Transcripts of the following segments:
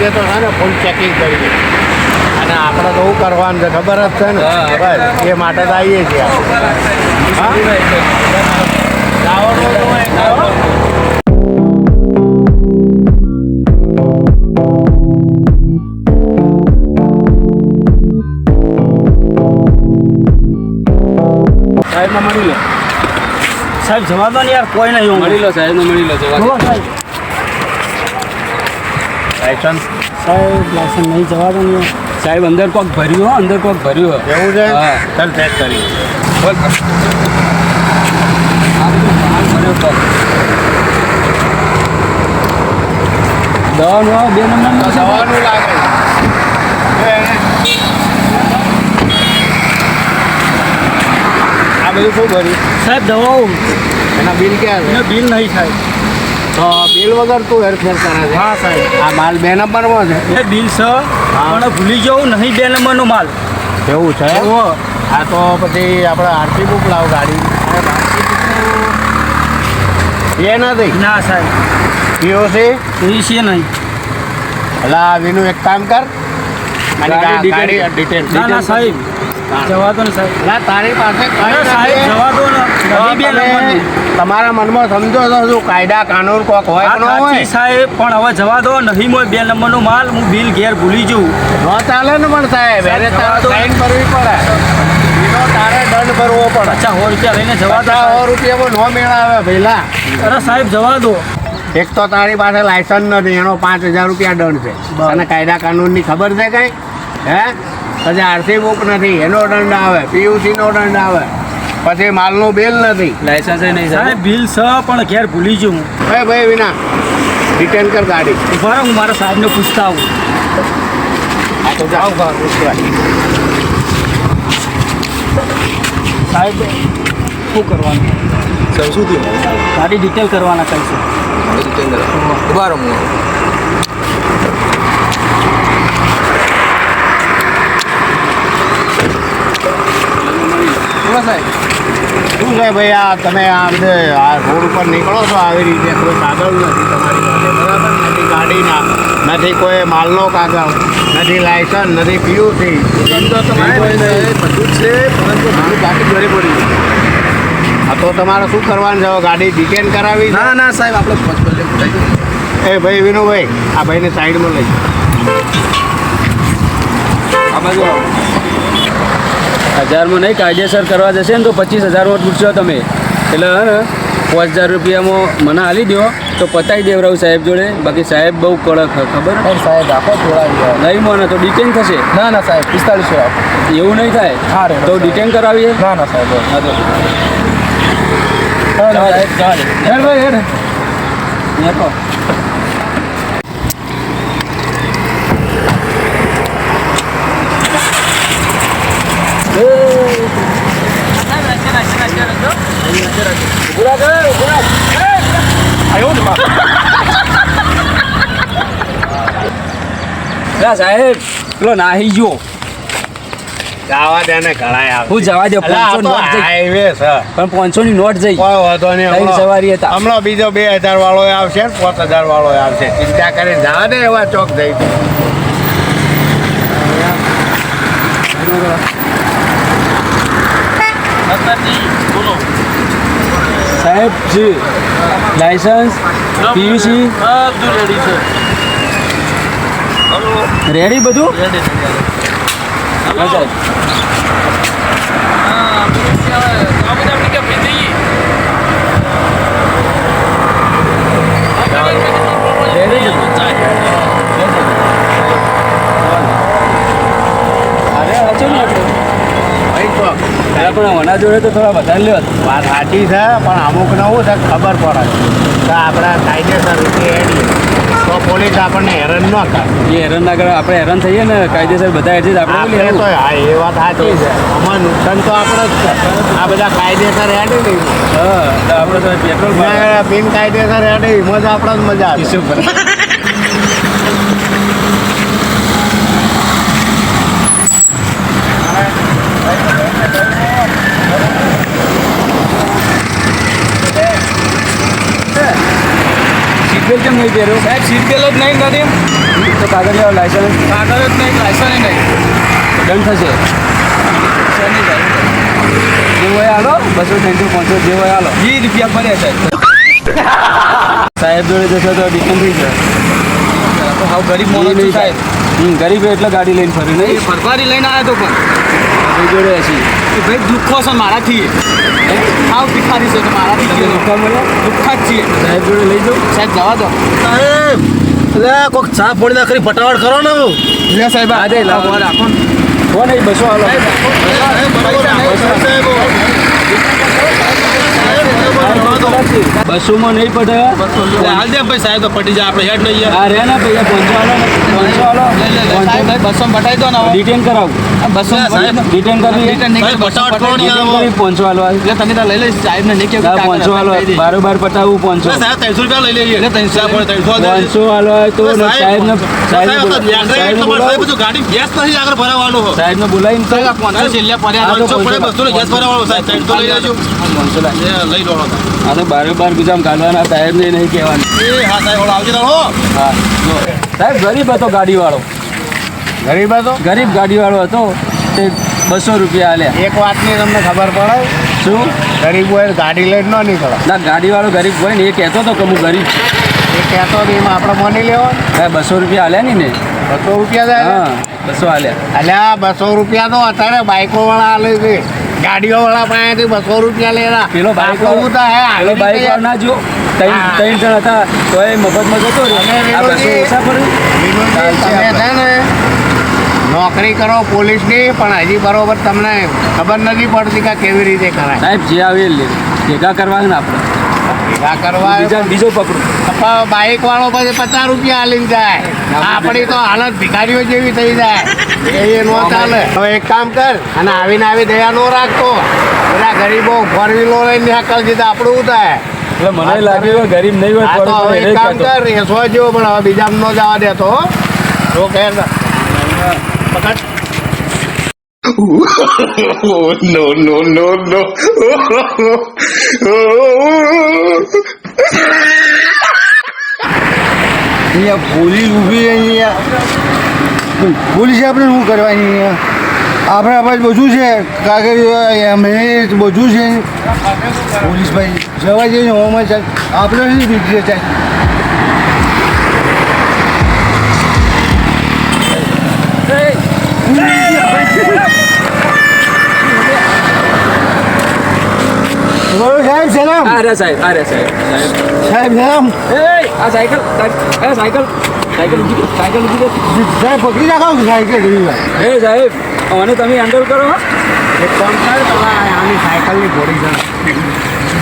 આજે તો છે ને ફૂલ ચેકિંગ કરી અને આપણે તો શું કરવાનું છે ખબર જ છે ને હા. બસ એ માટે તો આવીએ છીએ. હા? જવાનું. સાહેબમાં મળી લો સાહેબ જવા દો ને યાર કોઈ નહીં હું મળી લો સાહેબને મળી લો જવા સાહેબ લાયસન્સ સાહેબ લાયસન્સ નહીં જવા દો ને સાહેબ અંદર કોક ભર્યું હો અંદર કોક ભર્યું હો. એવું છે? હા. ચાલ ચેક કરી. બોલ. દવાનું બે નંબરનું લાગે. આ બધું શું ભર્યું? સાહેબ દવાઓ. એના બિલ ક્યાં બિલ નહીં સાહેબ. તો બિલ વગર તું હેરફેર કરે છે? હા સાહેબ. આ માલ બે નંબરમાં છે. એ બિલ છે પણ ભૂલી જવું નહીં બે નંબરનો માલ. એવું છે? આ તો પછી આપણે આરસી બુક લાવ ગાડી. એ નથી ના સાહેબ. પીઓસી? પીઓસી છે નહીં. એટલે વિનું એક કામ કર. અને ગાડી. ડિટેલ ના ના સાહેબ. જવા દો ને સાહેબ. ના તારી પાસે કઈ સાહેબ જવા દો ને. તમારા મનમાં સમજો તો શું કાયદા કાનૂન કોક હોય ન હોય? સાહેબ પણ હવે જવા દો. નહીં મોય બે નંબરનો માલ હું બિલ ઘેર ભૂલી જઉં. ન ચાલે ને પણ સાહેબ એને તારે સાઈન કરવી પડે. તારે દંડ ભરવો પડે. અચ્છા સો રૂપિયા લઈને જવા દો સો રૂપિયામાં નો મેળાવે ભઈલા. અરે સાહેબ જવા દો. એક તો તારી પાસે લાયસન્સ નથી એનો પાંચ હજાર રૂપિયા દંડ છે. અને કાયદા કાનૂનની ખબર છે કઈ? હે? પછી આરસી બુક નથી એનો દંડ આવે પીયુસી નો દંડ આવે. પછી માલનું બિલ નથી. લાયસન્સ નહીં સાહેબ બિલ છે પણ ઘેર ભૂલી જઉં હે. ભાઈ વિના રિટર્ન કર ગાડી. ઊભા હું મારા સાહેબને પૂછતા આવું. આ તો જાઓ ઘર પૂછવા. સાહેબ શું કરવાનું? સર શું થયું? ગાડી ડિટેલ કરવાના કહીશું ઊભા રહો સાહેબ? શું છે ભાઈ આ તમે આ બધે આ રોડ ઉપર નીકળો છો આવી રીતે? કોઈ કાગળ નથી તમારી પાસે બરાબર? નથી ગાડીના નથી કોઈ માલનો કાગળ નથી લાયસન્સ નથી પીયુસી. બધું છે પરંતુ બધું બાકી ઘરે પડ્યું આ તો તમારે શું કરવાનું છે? ગાડી ડિટેન કરાવી ના ના સાહેબ આપણે એ ભાઈ વિનુભાઈ આ ભાઈને સાઈડમાં લઈ આ બાજુ આવો. હજારમાં નહીં કાયદેસર કરવા જશે ને તો પચીસ હજારમાં પૂછશો તમે. એટલે હે ને પાંચ હજાર રૂપિયામાં મને હાલી દો તો પતાવી દેવરાવ સાહેબ જોડે. બાકી સાહેબ બહુ કડક ખબર? સાહેબ આપો થોડા નહીં મને તો ડિટેન થશે. ના ના સાહેબ પિસ્તાળીસો એવું નહીં થાય? હા તો ડિટેન કરાવીએ? ના ના સાહેબ હા તો. ભાઈ હેડ અહીંયા તો સાહેબ પેલો નાહી ગયો. જવા દે ને આવે. હું જવા દે પાંચસો નોટ હાઈવે છે. પણ પાંચસો ની નોટ જઈ. કોઈ વાંધો નહીં સવારી હતા. હમણાં બીજો બે હજાર વાળો આવશે પાંચ હજાર વાળો આવશે. ચિંતા કરી જવા દે એવા ચોક જઈ. સાહેબ જી લાયસન્સ પીયુસી બધું રેડી છે. રેડી બધું? રેડી સાહેબ રેડી અરે હચો ને આપણે ભાઈ ચોક પણ વના જોડે તો થોડા વધારે લ્યો. વાત સાચી છે પણ અમુક ને શું ખબર પડે. તો આપણા કાયદેસર રીતે એડીએ તો પોલીસ આપણને હેરાન ન કરે. એ હેરાન ના કરે આપણે હેરાન થઈએ ને કાયદેસર બધા જ આપણે તો હા એ વાત સાચી છે. આમાં નુકસાન તો આપણે જ છે. આ બધા કાયદેસર હેડી નહીં હા આપણે તો પેટ્રોલ બિન કાયદેસર હેડી એમાં જ આપણે જ મજા આવે. નહીં પહેર્યો સાહેબ સીટ બેલ્ટ જ નહીં નથી તો કાગળિયા લાયસન્સ? કાગળ જ નહીં લાયસન્સ નહીં. દંડ થશે. જે હોય હાલો બસો ત્રણસો પાંચસો જે હોય હાલો વીસ રૂપિયા ભર્યા સાહેબ સાહેબ જોડે જશો તો ડિસ્કાઉન્ટ થઈ જાય તો હાવ ગરીબ છું સાહેબ. ગરીબ એટલે ગાડી લઈને ફરી નહીં? ફરવારી લઈને આવ્યો તો પણ. જોડે હશી. કે ભાઈ દુઃખો છો મારાથી. આવ ભિખારી છે તો મારાથી દુઃખા. મળે? દુઃખા જ છીએ. સાહેબ જોડે લઈ જાઉં સાહેબ જવા દો. સાહેબ એટલે કોઈક ચા ફોડી નાખરી ફટાફટ કરો ને હું લે સાહેબ આજે દે, લાવો. આ બસો ને. હો સાહેબ બસો હાલો બસોમાં નહીં પડે. હાલ દે ભાઈ સાહેબ તો પટી જાય આપણે હેડ લઈએ. હા રે ને ભાઈ પહોંચો હાલો પહોંચો હાલો બસો બતાવી દો ને. ડિટેન કરાવું. બસો ડિટેન કરી. ડિટેન નહીં બસો. પાંચસો હાલો એટલે તમે તો લઈ લઈ સાહેબ ને નહીં કેવું પહોંચો હાલો બારોબાર પટાવું પહોંચો સાહેબ ત્રણસો રૂપિયા લઈ લઈએ. એટલે ત્રણસો ચા ત્રણસો દે. પાંચસો હાલો તો સાહેબ ને સાહેબ ગાડી ગેસ નથી આગળ ભરાવાનું. સાહેબ ને બોલાવીને તો સાહેબ, આ છેલ્લે પડ્યા બસો ગેસ ભરાવાનો સાહેબ ત્રણસો લઈ લેજો. લઈ લો આ તો બારોબાર ગુજામ કાઢવાના સાહેબ ને નહીં કહેવાનું. એ હા સાહેબ ઓલા આવજે હો. જો. સાહેબ ગરીબ હતો ગાડીવાળો. ગરીબ હતો? ગરીબ ગાડીવાળો હતો. તે બસો રૂપિયા આલ્યા. એક વાતની તમને ખબર પડે? શું? ગરીબ હોય ગાડી લઈને ન નીકળે. ના ગાડીવાળો ગરીબ હોય ને એ કહેતો હતો કે હું ગરીબ છું. એ કહેતો હતો એમાં આપણે મોની લેવા સાહેબ બસો રૂપિયા આલ્યા ને બસો રૂપિયા હા બસો આલ્યા. અલ્યા બસો રૂપિયા તો અત્યારે બાઇકો વાળા આલે છે. ગાડીઓ વાળા પાસેથી બસો રૂપિયા લેલા પેલો બાઈક કહું તો હે પેલો બાઈક ના જો ત્રણ હા. ત્રણ જણ હતા તો એ મફતમાં જતો રહ્યો. બસો ઓછા પડે તમે ને નોકરી કરો પોલીસની પણ હજી બરોબર તમને ખબર નથી પડતી કે કેવી રીતે કરાય. સાહેબ જે આવે ભેગા કરવાના આપણે. ભેગા કરવા બીજા બીજો પકડું. બાઈક વાળો પછી પચાસ રૂપિયા હાલી જાય. આપણી તો હાલત ભિખારીઓ જેવી થઈ જાય. એ નો ચાલે. હવે એક કામ કર અને આવીને આવી દયા નો રાખતો બધા ગરીબો ફોર વ્હીલો લઈને નીકળ દીધા આપણું શું થાય? એટલે મને લાગે કે ગરીબ નહીં હોય તો હવે એક કામ. કર રેસવા જેવો પણ હવે બીજા નો જવા દેતો હો. જો કે પકડ. Oh, no, no, no, no. અહીંયા પોલીસ ઊભી અહીંયા. પોલીસે આપણે શું કરવાની અહીંયા? આપણે આપણે બધું છે. કાગળ અમે બધું છે. પોલીસ ભાઈ જવા જઈએ હોમાં ચાલ. આપણે શું બીજી ચાલ. સાહેબ અરે સાહેબ અરે સાહેબ. સાહેબ સાહેબ એ આ સાયકલ એ સાયકલ. સાયકલ ઊભી સાયકલ ઊભી સાહેબ પકડી નાખો સાયકલ એ સાહેબ મને તમે હેન્ડલ કરો એક કામ કર તમારે આની સાયકલની ઘોડી છે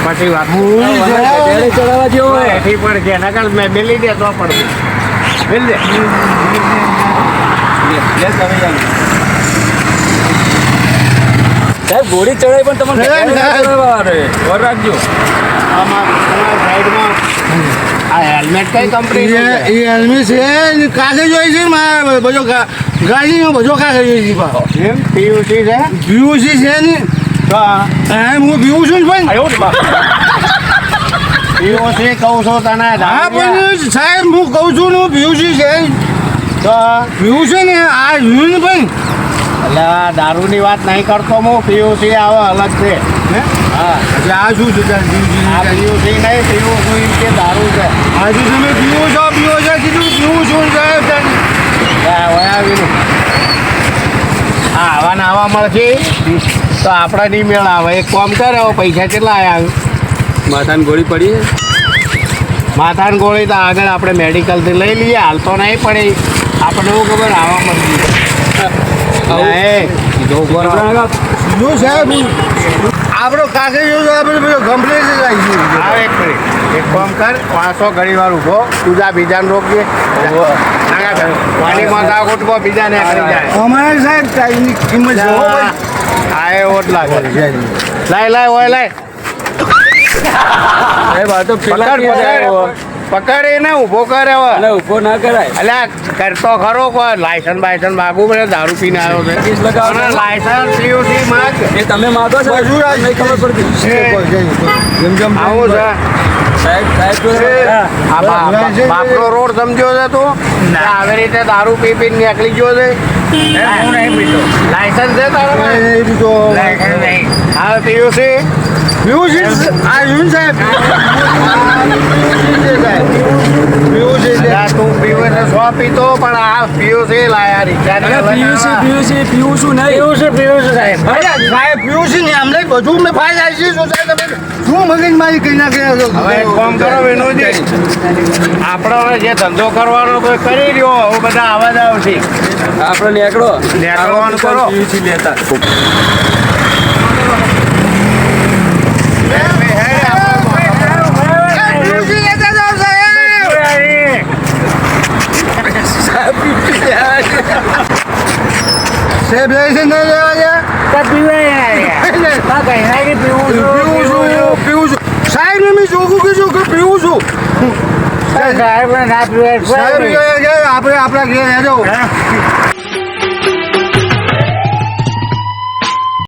પછી વાત બેડે ચડાવવા જેવો હોય. એથી પણ કે નકલ મેં બેલી દે તો પણ. બેલ દે. લે, તમે જાઓ. સાહેબ ઘોડી ચડાવી પણ તમને રાખજો. આ હેલ્મેટ કઈ કંપની છે? એ હેલ્મેટ છે કાગે જોઈ છે મારા બધો ગાડીનો બધો કાગે હોય છે પાછો. એમ? પીયુસી છે? પીયુસી છે ને? તો હા હું પીવું છું પણ પીયુસી કહું છું તને હા પણ સાહેબ હું કહું છું ને પીયુસી છે. તો છે ને આ પીવું ને પણ એટલે દારૂની વાત નહીં કરતો હું પીયુસી આવે અલગ છે હે? હા એટલે આ શું છે આ પીયુસી પીયુસી નહીં? કોઈ કે દારૂ છે. આજે તમે પીવો છો પીવો છો કીધું પીવું છું સાહેબ ત્યાં. હા આવા ને આવા મળશે. તો આપણે નહીં મેળ આવે. એક કામ કરે પૈસા કેટલા આવ્યા માથાની ગોળી પડી માથાની ગોળી તો આગળ આપણે મેડિકલથી લઈ લઈએ. હાલ તો નહીં પડે. આપણને એવું ખબર આવા રહો. જો સાહેબ? આપણો કાગળ જોયું આપણે બધો કમ્પ્લીટ જ આવી ગયું આ એક મિનિટ. એક કામ કર પાંચસો ઘડી વાર ઊભો તુજા બીજાને રોકીએ પાણીમાં માથા ગોઠવો બીજાને કરી જાય. અમારે સાહેબ ટાઈમની કિંમત છે હો. આ એ ઓટ લાગે. લાય લાય ઓય લાય. સાહેબ આ તો પકડ. પકડીને ઊભો કરે હવે. અને ઊભો ના કરાય. એટલે કરતો ખરો કોઈ. લાયસન્સ બાયસન્સ માગું પડે દારૂ પીને આવ્યો છે. લાયસન્સ સીયુસી માગ. એ તમે માગો છો? હજુ નહીં ખબર પડતી. જેમ જેમ આવો છે. બાપનો રોડ સમજ્યો છે તું? આવી રીતે દારૂ પી પીને નીકળી ગયો છે. હું નહીં પીતો. લાયસન્સ છે તારા લાયસન્સ નહીં હા પીયુસી. છે. આ યુન સાહેબ. તું પીવે સો પીતો પણ આ પીયુસી લાયા અરે પીયુસી પીયુસી છું નહીં. પીયુસી પીયુસી સાહેબ. સાહેબ છે ને અમને બધું મેં જાય છે શું સાહેબ. તમે શું મગજ મારી કરી નાખે હવે એક કામ કરો વિનોદજી. આપણો જે ધંધો કરવાનો કોઈ કરી રહ્યો હવે બધા આવાજ જ આવશે. આપણે નીકળો. નીકળવાનું કરો. લેતા? સાહેબ લાયસન્સ ના લેવા પીવું છું પીવું છું સાહેબ ને મેં જોગું કીધું કે પીવું છું. સાહેબ સાહેબ આપણે આપણા ઘેર રહેજો.